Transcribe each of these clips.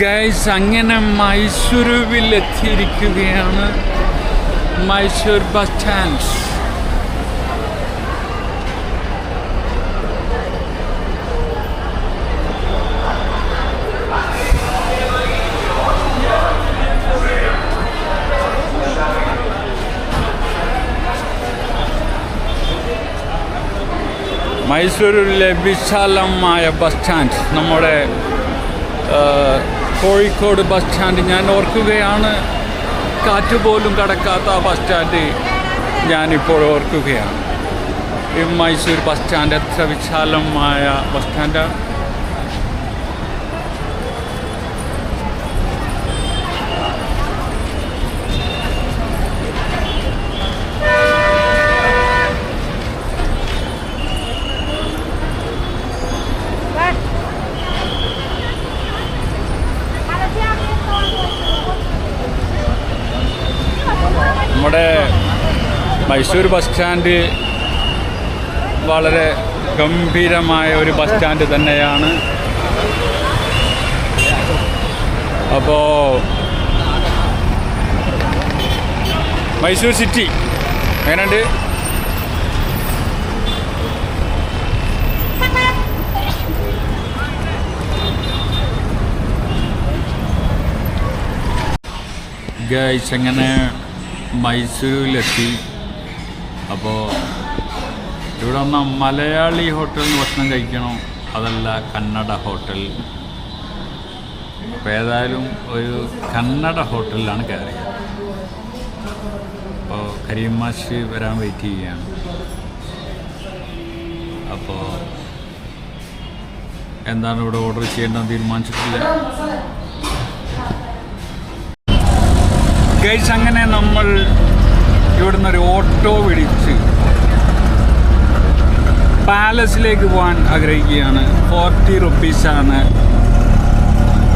Guys അങ്ങനെ മൈസൂരുവിൽ എത്തിയിരിക്കുകയാണ് Mysore bus stand മൈസൂരിലെ വിശാലമായ ബസ് സ്റ്റാൻഡ് നമ്മുടെ കോഴിക്കോട് ബസ് സ്റ്റാൻഡ്. ഞാൻ ഓർക്കുകയാണ് കാറ്റുപോലും കടക്കാത്ത ആ ബസ് സ്റ്റാൻഡ് ഞാനിപ്പോൾ ഓർക്കുകയാണ്. മൈസൂർ ബസ് സ്റ്റാൻഡ് എത്ര വിശാലമായ ബസ് സ്റ്റാൻഡാണ് നമ്മുടെ മൈസൂർ ബസ് സ്റ്റാൻഡ് വളരെ ഗംഭീരമായ ഒരു ബസ് സ്റ്റാൻഡ് തന്നെയാണ്. അപ്പോൾ മൈസൂർ സിറ്റി എങ്ങനെയുണ്ട്? ഗൈസ് അങ്ങനെ മൈസൂരിലെത്തി. അപ്പോൾ ഇവിടെ വന്ന മലയാളി ഹോട്ടലിൽ ഭക്ഷണം കഴിക്കണോ? അതല്ല കന്നഡ ഹോട്ടൽ. അപ്പോൾ ഏതായാലും ഒരു കന്നഡ ഹോട്ടലിലാണ് കയറിയത്. അപ്പോൾ കരീമാശി വരാൻ വെയിറ്റ് ചെയ്യുകയാണ്. അപ്പോൾ എന്താണ് ഇവിടെ ഓർഡർ ചെയ്യേണ്ടതെന്ന് തീരുമാനിച്ചിട്ടില്ല? ഗൈസ് അങ്ങനെ നമ്മൾ ഇവിടുന്ന് ഒരു ഓട്ടോ വിളിച്ച് പാലസിലേക്ക് പോകാൻ ആഗ്രഹിക്കുകയാണ്. ഫോർട്ടി റുപ്പീസാണ്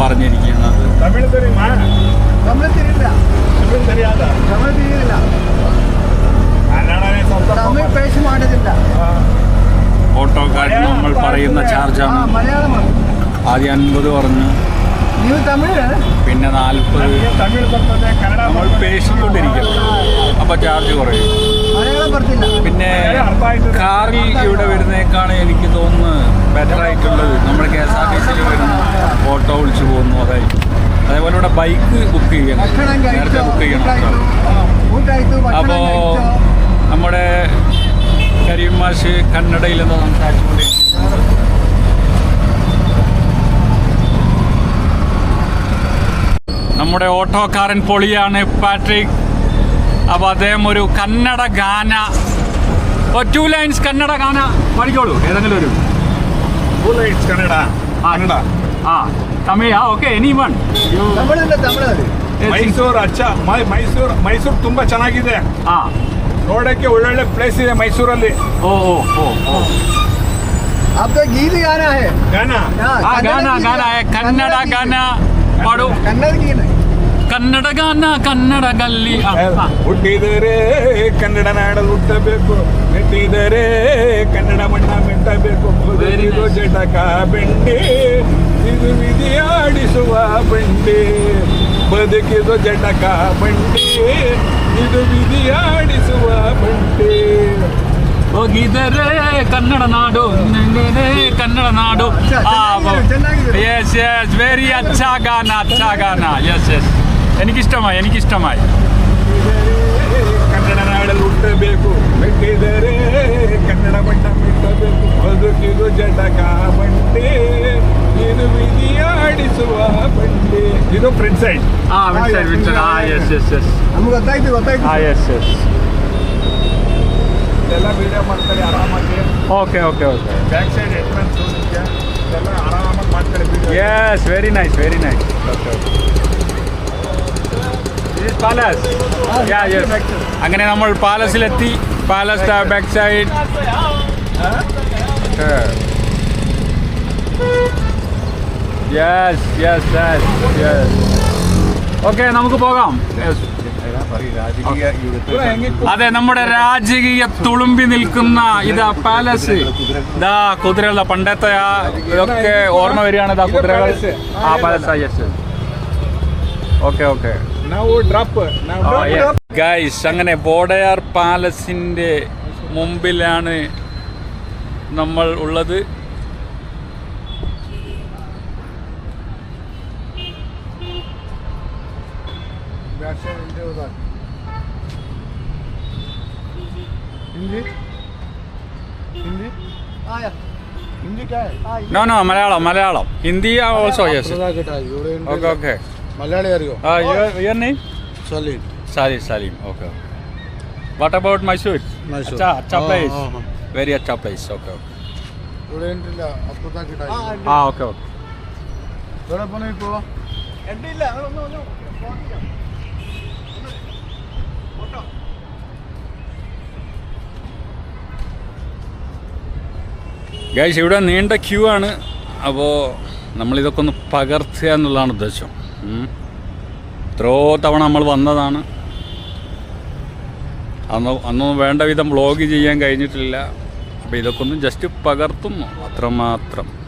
പറഞ്ഞിരിക്കുന്നത്. ഓട്ടോക്കാരൻ നമ്മൾ പറയുന്ന ചാർജാണ് ആദ്യം അൻപത് പറഞ്ഞു പിന്നെ നാൽപ്പത് നമ്മൾ പേശിക്കൊണ്ടിരിക്കും. അപ്പോൾ ചാർജ് കുറയും. പിന്നെ കാറിൽ ഇവിടെ വരുന്നേക്കാണ് എനിക്ക് തോന്നുന്നത് ബെറ്റർ ആയിട്ടുള്ളത് നമ്മൾ കെ എസ് ആർ ടി സിയിൽ വരുന്ന ഓട്ടോ വിളിച്ചു പോകുന്നു അതായിരിക്കും. അതേപോലെ ഇവിടെ ബൈക്ക് ബുക്ക് ചെയ്യണം. നേരത്തെ ബുക്ക് ചെയ്യണം നമ്മുടെ കരീം മാഷ് കന്നഡയിൽ നിന്ന് സംസാരിച്ചുകൊണ്ടിരിക്കുന്നത്? നമ്മുടെ ഓട്ടോക്കാരൻ പൊളിയാണ് പാട്രിക് അപ്പോൾ അദ്ദേഹം ഒരു കന്നഡ ഗാന ഓ ടു ലൈൻസ് കന്നഡ ഗാന പഠിക്കോളൂ ഏതെങ്കിലും ഒരു Two lines ಕನ್ನಡ ಕನ್ನಡ ആ തമിഴ് ആ ഓക്കെ എനി വൺ ತಮಿಳಿಂದ ತಮಿಳು ಅದು ಮೈಸೂರು ಅಚ್ಚ ಮೈ- ಮೈಸೂರು ಮೈಸೂರು ತುಂಬಾ ಚೆನ್ನಾಗಿದೆ ആ ನೋಡಕ್ಕೆ ಒಳ್ಳೊಳ್ಳೆ ಪ್ಲೇಸ್ ಇದೆ ಮೈಸೂರಲ್ಲಿ ഓ ഓ ഓ ഓ अब तो गीत गाना है ಗಾನ हाँ, ആ कन्नड़ ഗാന गीत- ഗാന ಪಾಡು. ಕನ್ನಡ ಗಾನ ಕನ್ನಡ ಗಲ್ಲಿ. ಹುಟ್ಟಿದರೆ ಕನ್ನಡ ನಾಡ ಹುಟ್ಟಬೇಕು. ಮೆಟ್ಟಿದರೆ ಕನ್ನಡ ಮಣ್ಣ ಮೆಟ್ಟಬೇಕು. ಜಟಕ ಬೆಂಡೆ ಇದು ವಿಧಿ ಆಡಿಸುವ ಬೆಂಡೆ. ಬದುಕಿದು ಜಟಕ ಬಂಡೆ ಇದು ವಿಧಿ ಆಡಿಸುವ ಬಂಡೆ. ಹೋಗಿದರೆ ಕನ್ನಡ ನಾಡು ಕನ್ನಡ ನಾಡು ಎಸ್ ಎಸ್ ವೆರಿ ಅಚ್ಚ ಗಾನ ಅಚ್ಚ ಗಾನ ಎಸ್ ಎಸ್ ಎನಿಗಿಷ್ಟಮ ಎನಿಗಿಷ್ಟಮ ಕನ್ನಡ ನಾಡಲ್ಲಿ ಹುಟ್ಟಬೇಕು ಮೆಟ್ಟಿದರೆ ಕನ್ನಡ ಬಣ್ಣ ಮೆಟ್ಟಬೇಕು ಬದುಕಿದು ಜಟಕ ಬಂಡೆ ಇದು ವಿಧಿಯಾಡಿಸುವ ಬಂಡೆ ಇದು ಫ್ರಂಟ್ ಸೈಡ್ ಹಾಂ ಫ್ರಂಟ್ ಸೈಡ್ ಫ್ರಂಟ್ ಸೈಡ್ ಹಾಂ ಎಸ್ ಎಸ್ ಎಸ್ ನಮ್ಗೆ ಗೊತ್ತಾಯ್ತು ಗೊತ್ತಾಯ್ತು ಹಾಂ ಎಸ್ ಎಸ್ ಎಲ್ಲ ವಿಡಿಯೋ ಮಾಡ್ತಾರೆ ಆರಾಮಾಗಿ okay okay okay back side entrance ಎಲ್ಲ ಆರಾಮಾಗಿ ಮಾಡ್ತಾರೆ video yes very nice very nice okay palace അങ്ങനെ നമ്മൾ പാലസിലെത്തി palace back side yes yes yes yes okay നമുക്ക് പോകാം Yes. അതെ നമ്മുടെ രാജകീയ തുളുമ്പി നിൽക്കുന്ന ഇതാ പാലസ് ഇതാ കുതിരകളുടെ പണ്ടത്തെ ആ ഇതൊക്കെ ഓർമ്മ വരികയാണ് ഇതാ കുതിരകൾ. ആ palace yes okay okay. Guys അങ്ങനെ ബോഡയാർ പാലസിന്റെ മുമ്പിലാണ് നമ്മൾ ഉള്ളത്. Hindi Hindi Hindi no no Malayalam Malayalam. Hindi also yes okay okay Malayali അറിയോ? ആ your name Salim Salim Salim okay what about Mysore Mysore അച്ഛാ പ്ലേസ് വെരി അച്ഛാ പ്ലേസ് ഓക്കെ ഓക്കെ ആ ഓക്കെ ഓക്കെ എവിടെ പോണോ ഇപ്പോ എവിടെ ഇല്ല ഗൈസ് ഇവിടെ നീണ്ട ക്യൂ ആണ്. അപ്പോൾ നമ്മളിതൊക്കെ ഒന്ന് പകർത്തുക എന്നുള്ളതാണ് ഉദ്ദേശം. എത്രയോ തവണ നമ്മൾ വന്നതാണ്. അന്ന് അന്നൊന്നും വേണ്ട വിധം വ്ളോഗ് ചെയ്യാൻ കഴിഞ്ഞിട്ടില്ല. അപ്പോൾ ഇതൊക്കെ ഒന്ന് ജസ്റ്റ് പകർത്തുന്നു. അത്രമാത്രം.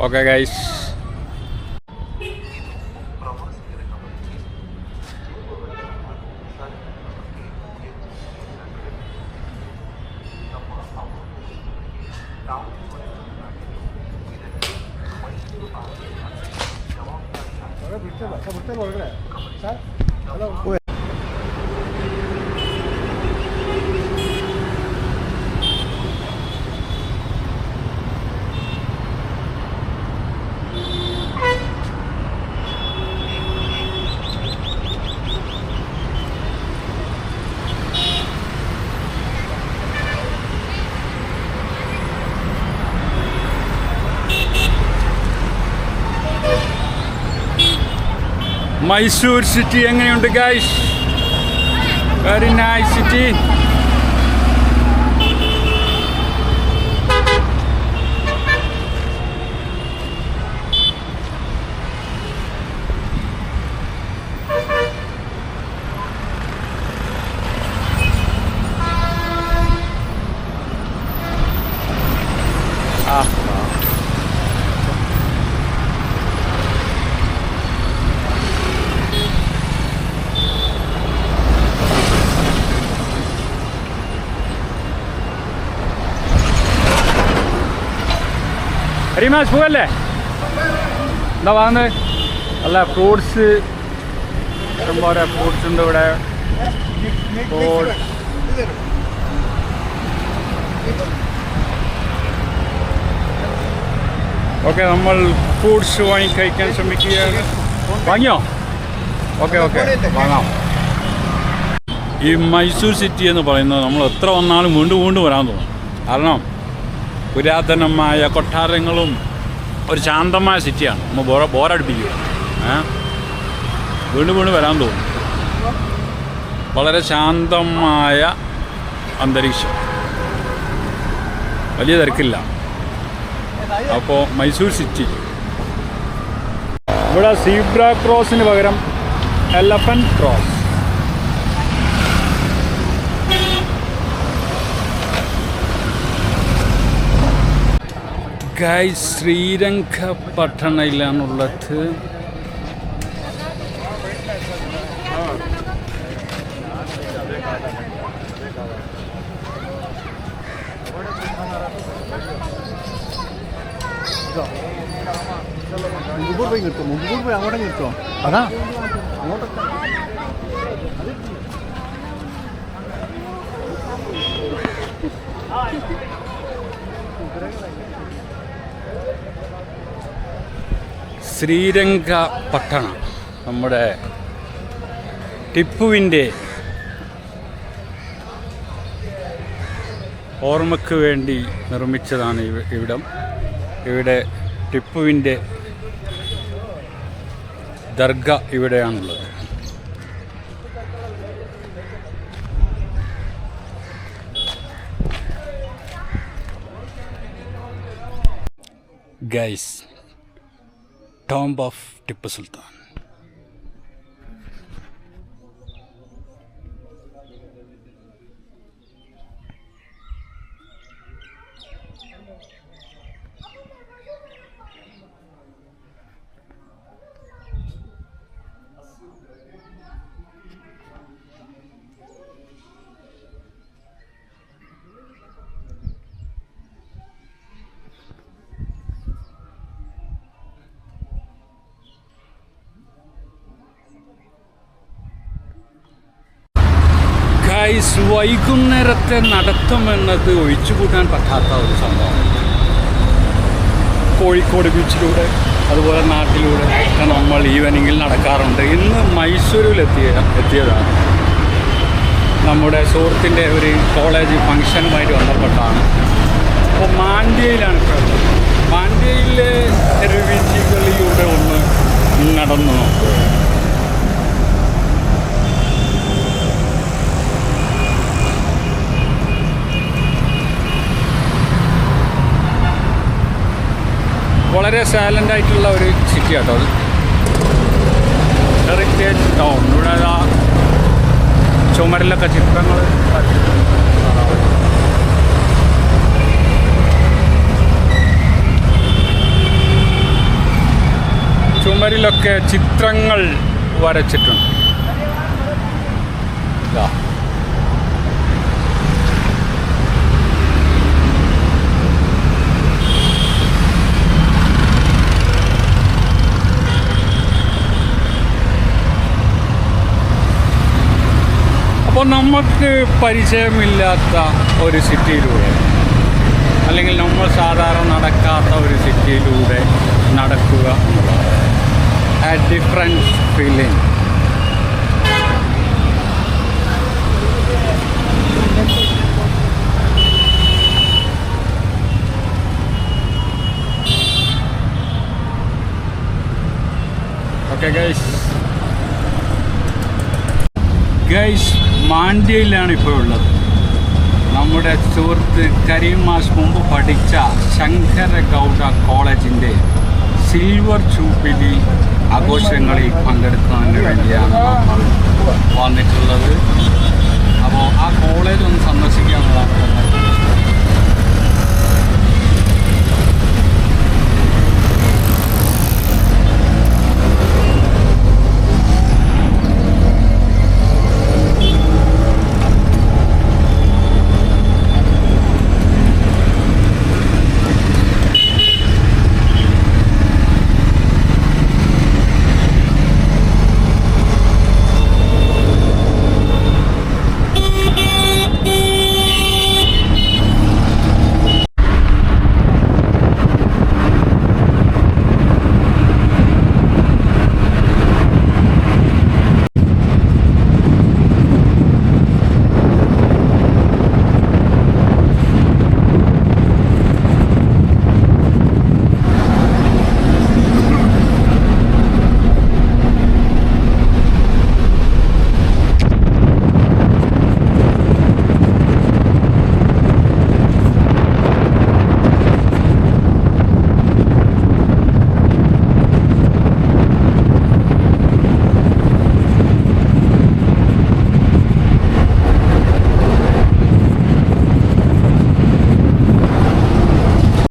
ഓക്കെ ഗൈസ് മൈസൂർ സിറ്റി എങ്ങനെയുണ്ട് ഗൈസ് വെരി നൈസ് സിറ്റി റിമാസ് പോവല്ലേ എന്താ വാങ്ങുന്നത് അല്ല ഫ്രൂട്ട്സ് ഇഷ്ടംപോലെ ഫ്രൂട്ട്സ് ഉണ്ട് ഇവിടെ ഓക്കെ നമ്മൾ ഫ്രൂട്ട്സ് വാങ്ങി കഴിക്കാൻ ശ്രമിക്കുകയാണ് വാങ്ങിയോ? ഓക്കെ ഓക്കെ വാങ്ങാം. ഈ മൈസൂർ സിറ്റി എന്ന് പറയുന്നത് നമ്മൾ എത്ര വന്നാലും വീണ്ടും വീണ്ടും വരാൻ തോന്നും. കാരണം പുരാതനമായ കൊട്ടാരങ്ങളും ഒരു ശാന്തമായ സിറ്റിയാണ്. നമ്മൾ ബോറ ബോറടിപ്പിക്കുക. വീണ്ടും വീണ്ടും വരാൻ തോന്നും. വളരെ ശാന്തമായ അന്തരീക്ഷം. വലിയ തിരക്കില്ല. അപ്പോൾ മൈസൂർ സിറ്റി. ഇവിടെ സീബ്ര ക്രോസിന് പകരം എലഫന്റ് ക്രോസ്. ഗായ് മുമ്പൂർ പോയി കിട്ടും മുമ്പൂർ പോയി അങ്ങോട്ടും കിട്ടുമോ അതാ. അങ്ങോട്ടൊക്കെ ശ്രീരംഗപട്ടണം. നമ്മുടെ ടിപ്പുവിന്റെ ഓർമ്മയ്ക്ക് വേണ്ടി നിർമ്മിച്ചതാണ് ഇവ- ഇവിടം. ഇവിടെ ടിപ്പുവിന്റെ ദർഗ ഇവിടെയാണുള്ളത്. Guys tomb of Tipu Sultan. വൈകുന്നേരത്തെ നടത്തം എന്നത് ഒഴിച്ചുകൂട്ടാൻ പറ്റാത്ത ഒരു സംഭവം. കോഴിക്കോട് ബീച്ചിലൂടെ അതുപോലെ നാട്ടിലൂടെ ഒക്കെ നമ്മൾ ഈവനിങ്ങിൽ നടക്കാറുണ്ട്. ഇന്ന് മൈസൂരിലെത്തിയ എത്തിയതാണ്. നമ്മുടെ സുഹൃത്തിന്റെ ഒരു കോളേജ് ഫംഗ്ഷനുമായിട്ട് ബന്ധപ്പെട്ടാണ്. അപ്പോൾ മാണ്ഡ്യയിലാണ് ഇപ്പോൾ. മാണ്ഡ്യയിലെ തെരുവീച്ചികളിലൂടെ ഒന്ന് നടന്നു നോക്കുക. വളരെ സൈലന്റ് ആയിട്ടുള്ള ഒരു സിറ്റി ആട്ടോ അത്. ഹെറിറ്റേജ് ടൗൺ ഇവിടെ ആ ചുമരിലൊക്കെ ചിത്രങ്ങൾ ചുമരിലൊക്കെ ചിത്രങ്ങൾ വരച്ചിട്ടുണ്ട് ഇതാ അപ്പോൾ നമുക്ക് പരിചയമില്ലാത്ത ഒരു സിറ്റിയിലൂടെ അല്ലെങ്കിൽ നമ്മൾ സാധാരണ നടക്കാത്ത ഒരു സിറ്റിയിലൂടെ നടക്കുക ആ different feeling okay guys guys മാണ്ഡ്യയിലാണ് ഇപ്പോൾ ഉള്ളത്. നമ്മുടെ സുഹൃത്ത് കരീം മാസ് മുമ്പ് പഠിച്ച ശങ്കര ഗൗഡ കോളേജിന്റെ സിൽവർ ചൂപ്പിലി ആഘോഷങ്ങളിൽ പങ്കെടുക്കുന്നതിന് വേണ്ടിയാണ് വന്നിട്ടുള്ളത്. അപ്പോൾ ആ